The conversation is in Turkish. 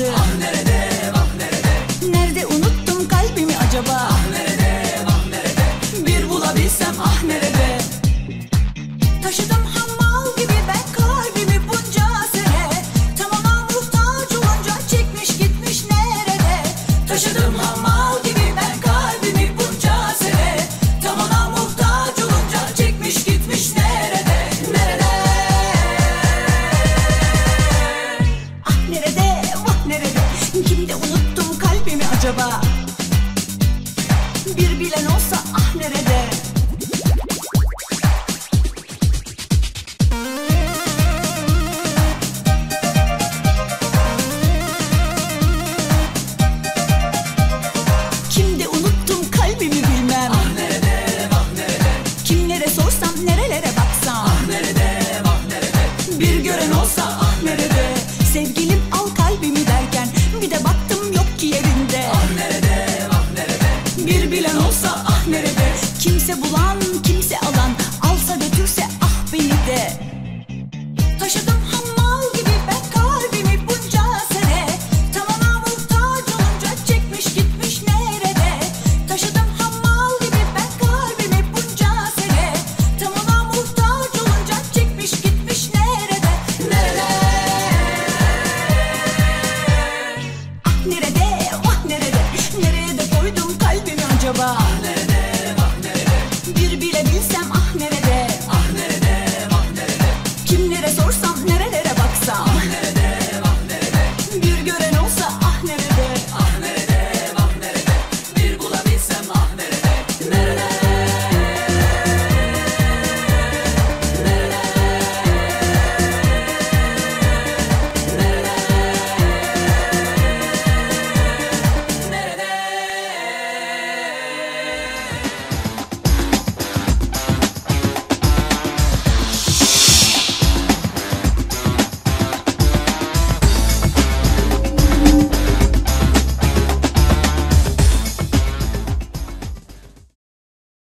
after. acaba? Bir bilen olsa ah nerede? Kimde unuttum kalbimi bilmem. Ah nerede, ah nerede? Kimlere sorsam nerelere bak. bulan